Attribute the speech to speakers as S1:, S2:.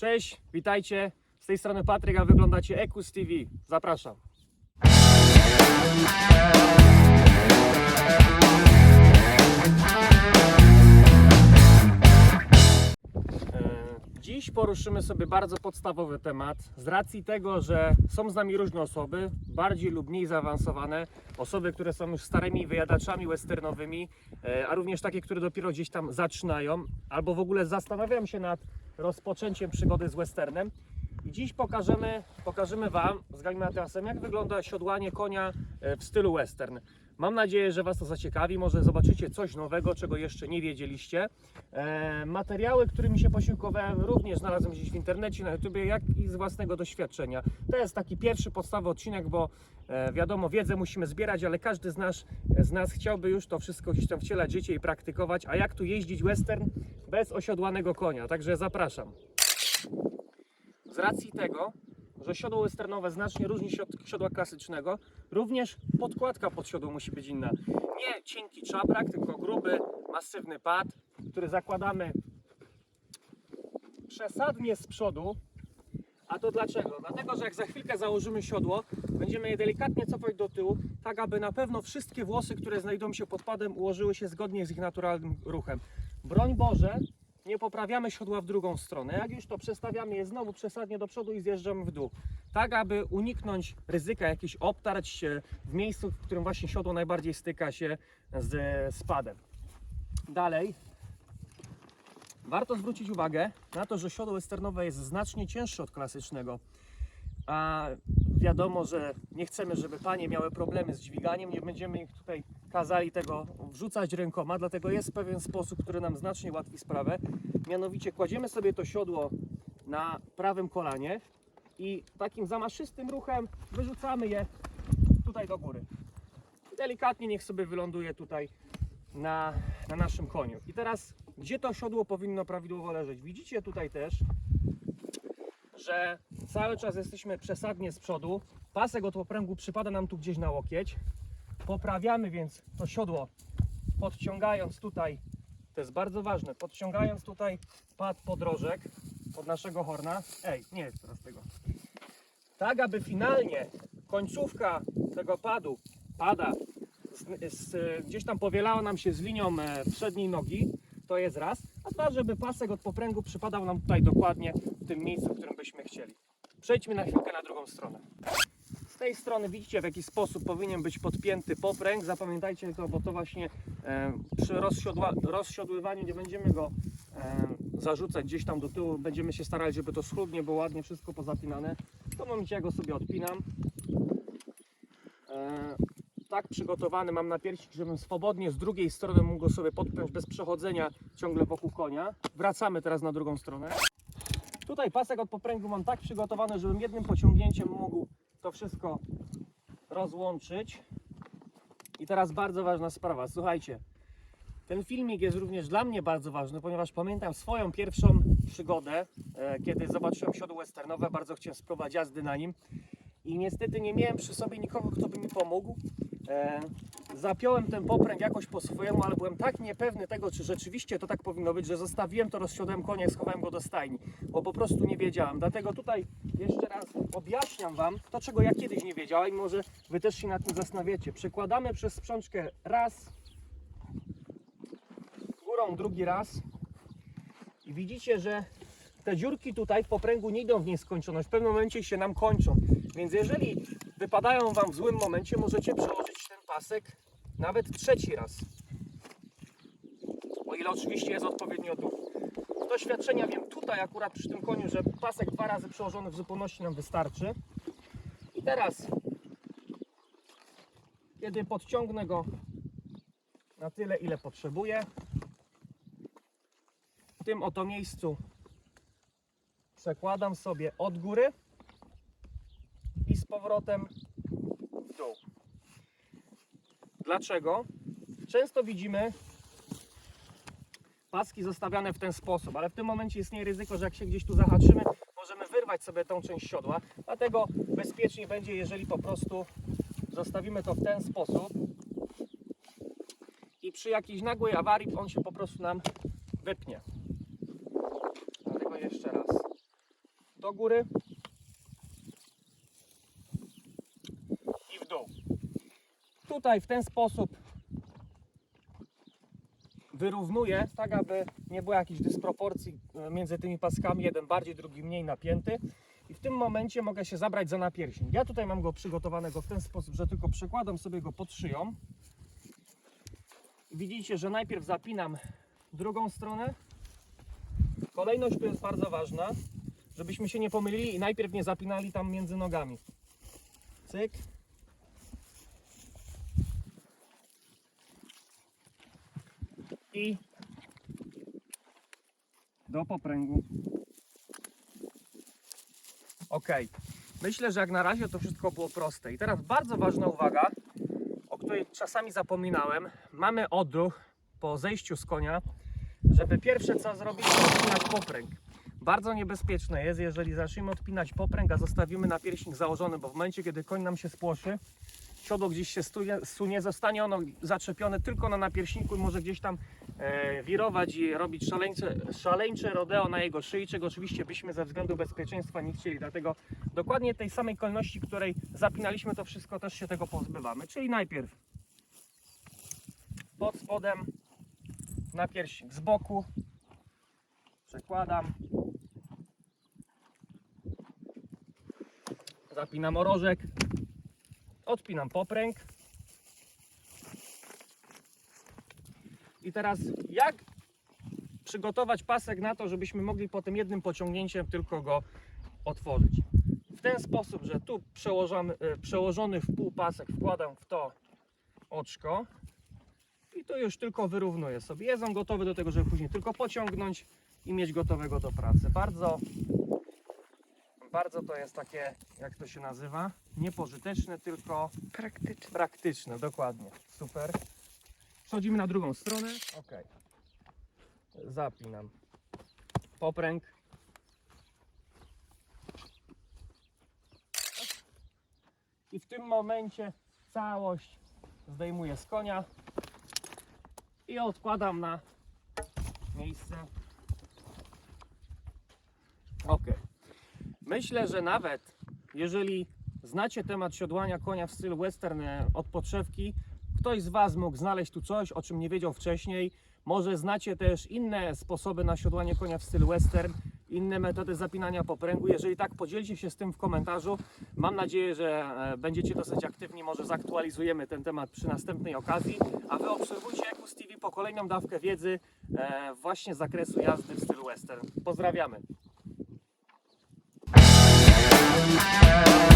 S1: Cześć, witajcie. Z tej strony Patryk, a wyglądacie Ekus TV. Zapraszam. E, Dziś poruszymy sobie bardzo podstawowy temat. Z racji tego, że są z nami różne osoby, bardziej lub mniej zaawansowane, osoby, które są już starymi wyjadaczami westernowymi, e, a również takie, które dopiero gdzieś tam zaczynają, albo w ogóle zastanawiają się nad rozpoczęciem przygody z westernem. I dziś pokażemy, pokażemy Wam z Galimatrasem, jak wygląda siodłanie konia e, w stylu western. Mam nadzieję, że Was to zaciekawi. Może zobaczycie coś nowego, czego jeszcze nie wiedzieliście. E, materiały, którymi się posiłkowałem, również znalazłem gdzieś w internecie, na YouTubie, jak i z własnego doświadczenia. To jest taki pierwszy podstawowy odcinek, bo e, wiadomo, wiedzę musimy zbierać, ale każdy z nas, z nas chciałby już to wszystko gdzieś tam wcielać życie i praktykować. A jak tu jeździć western bez osiodłanego konia? Także zapraszam. Z racji tego, że siodło westernowe znacznie różni się od siodła klasycznego, również podkładka pod siodło musi być inna. Nie cienki czaprak, tylko gruby, masywny pad, który zakładamy przesadnie z przodu. A to dlaczego? Dlatego, że jak za chwilkę założymy siodło, będziemy je delikatnie cofać do tyłu, tak aby na pewno wszystkie włosy, które znajdą się pod padem, ułożyły się zgodnie z ich naturalnym ruchem. Broń Boże, nie poprawiamy siodła w drugą stronę. Jak już to przestawiamy je znowu przesadnie do przodu i zjeżdżamy w dół. Tak, aby uniknąć ryzyka jakichś obtarć w miejscu, w którym właśnie siodło najbardziej styka się z spadem. Dalej, warto zwrócić uwagę na to, że siodło westernowe jest znacznie cięższe od klasycznego. A wiadomo, że nie chcemy, żeby panie miały problemy z dźwiganiem, nie będziemy ich tutaj kazali tego wrzucać rękoma, dlatego jest pewien sposób, który nam znacznie ułatwi sprawę. Mianowicie kładziemy sobie to siodło na prawym kolanie i takim zamaszystym ruchem wyrzucamy je tutaj do góry. Delikatnie niech sobie wyląduje tutaj na, na naszym koniu. I teraz, gdzie to siodło powinno prawidłowo leżeć? Widzicie tutaj też, że cały czas jesteśmy przesadnie z przodu. Pasek od popręgu przypada nam tu gdzieś na łokieć. Poprawiamy więc to siodło, podciągając tutaj, to jest bardzo ważne, podciągając tutaj pad podrożek od naszego horna. Ej, nie jest teraz tego. Tak, aby finalnie końcówka tego padu, pada, z, z, gdzieś tam powielała nam się z linią e, przedniej nogi, to jest raz, a dwa, żeby pasek od popręgu przypadał nam tutaj dokładnie w tym miejscu, w którym byśmy chcieli. Przejdźmy na chwilkę na drugą stronę. Tej strony widzicie w jaki sposób powinien być podpięty popręg. Zapamiętajcie to, bo to właśnie e, przy rozsiodływaniu nie będziemy go e, zarzucać gdzieś tam do tyłu. Będziemy się starali, żeby to schludnie było ładnie wszystko pozapinane. W momencie ja go sobie odpinam. E, tak przygotowany mam na pierścik, żebym swobodnie z drugiej strony mógł go sobie podpiąć bez przechodzenia ciągle wokół konia. Wracamy teraz na drugą stronę. Tutaj pasek od popręgu mam tak przygotowany, żebym jednym pociągnięciem mógł to wszystko rozłączyć. I teraz bardzo ważna sprawa. Słuchajcie, ten filmik jest również dla mnie bardzo ważny, ponieważ pamiętam swoją pierwszą przygodę, e, kiedy zobaczyłem siodło westernowe, bardzo chciałem spróbować jazdy na nim i niestety nie miałem przy sobie nikogo, kto by mi pomógł. E, zapiąłem ten popręg jakoś po swojemu, ale byłem tak niepewny tego, czy rzeczywiście to tak powinno być, że zostawiłem to, rozsiodłem konia i schowałem go do stajni, bo po prostu nie wiedziałem. Dlatego tutaj jeszcze raz objaśniam Wam to, czego ja kiedyś nie wiedziałem i może Wy też się nad tym zastanawiacie. Przekładamy przez sprzączkę raz, górą drugi raz i widzicie, że te dziurki tutaj w popręgu nie idą w nieskończoność. W pewnym momencie się nam kończą. Więc jeżeli wypadają Wam w złym momencie, możecie przełożyć ten pasek nawet trzeci raz. O ile oczywiście jest odpowiednio długi. Z doświadczenia wiem tutaj akurat przy tym koniu, że pasek dwa razy przełożony w zupełności nam wystarczy. I teraz, kiedy podciągnę go na tyle, ile potrzebuję, w tym oto miejscu przekładam sobie od góry powrotem w dół. Dlaczego? Często widzimy paski zostawiane w ten sposób, ale w tym momencie istnieje ryzyko, że jak się gdzieś tu zahaczymy, możemy wyrwać sobie tą część siodła. Dlatego bezpieczniej będzie, jeżeli po prostu zostawimy to w ten sposób i przy jakiejś nagłej awarii on się po prostu nam wypnie. Dlatego jeszcze raz. do góry i w dół. Tutaj w ten sposób wyrównuję, tak aby nie było jakichś dysproporcji e, między tymi paskami, jeden bardziej, drugi mniej napięty. I w tym momencie mogę się zabrać za napierśnik. Ja tutaj mam go przygotowanego w ten sposób, że tylko przekładam sobie go pod szyją. Widzicie, że najpierw zapinam drugą stronę. Kolejność tu jest bardzo ważna, żebyśmy się nie pomylili i najpierw nie zapinali tam między nogami. Cyk. I do popręgu. Ok. Myślę, że jak na razie to wszystko było proste. I teraz bardzo ważna uwaga, o której czasami zapominałem. Mamy odruch po zejściu z konia, żeby pierwsze co zrobić, to odpinać popręg. Bardzo niebezpieczne jest, jeżeli zaczniemy odpinać popręg, a zostawimy napierśnik założony, bo w momencie, kiedy koń nam się spłoszy, siodło gdzieś się stuje, sunie, zostanie ono zaczepione tylko na napierśniku i może gdzieś tam e, wirować i robić szaleńcze, szaleńcze rodeo na jego szyi, czego oczywiście byśmy ze względu bezpieczeństwa nie chcieli. Dlatego dokładnie tej samej kolejności, której zapinaliśmy to wszystko, też się tego pozbywamy. Czyli najpierw pod spodem napierśnik z boku, przekładam, zapinam orożek, odpinam popręg. I teraz jak przygotować pasek na to, żebyśmy mogli po tym jednym pociągnięciem tylko go otworzyć? W ten sposób, że tu przełożony, e, przełożony w pół pasek wkładam w to oczko i to już tylko wyrównuję sobie. Jest on gotowy do tego, żeby później tylko pociągnąć i mieć gotowego do pracy. Bardzo bardzo to jest takie, jak to się nazywa, niepożyteczne, tylko
S2: Praktyczne.
S1: praktyczne, dokładnie. Super. Przechodzimy na drugą stronę. Ok. Zapinam popręg. I w tym momencie całość zdejmuję z konia i odkładam na miejsce. Ok. Myślę, że nawet jeżeli znacie temat siodłania konia w stylu western od podszewki, ktoś z Was mógł znaleźć tu coś, o czym nie wiedział wcześniej. Może znacie też inne sposoby na siodłanie konia w stylu western, inne metody zapinania popręgu. Jeżeli tak, podzielcie się z tym w komentarzu. Mam nadzieję, że e, będziecie dosyć aktywni. Może zaktualizujemy ten temat przy następnej okazji. A Wy obserwujcie Ekus TV po kolejną dawkę wiedzy e, właśnie z zakresu jazdy w stylu western. Pozdrawiamy. Thank you.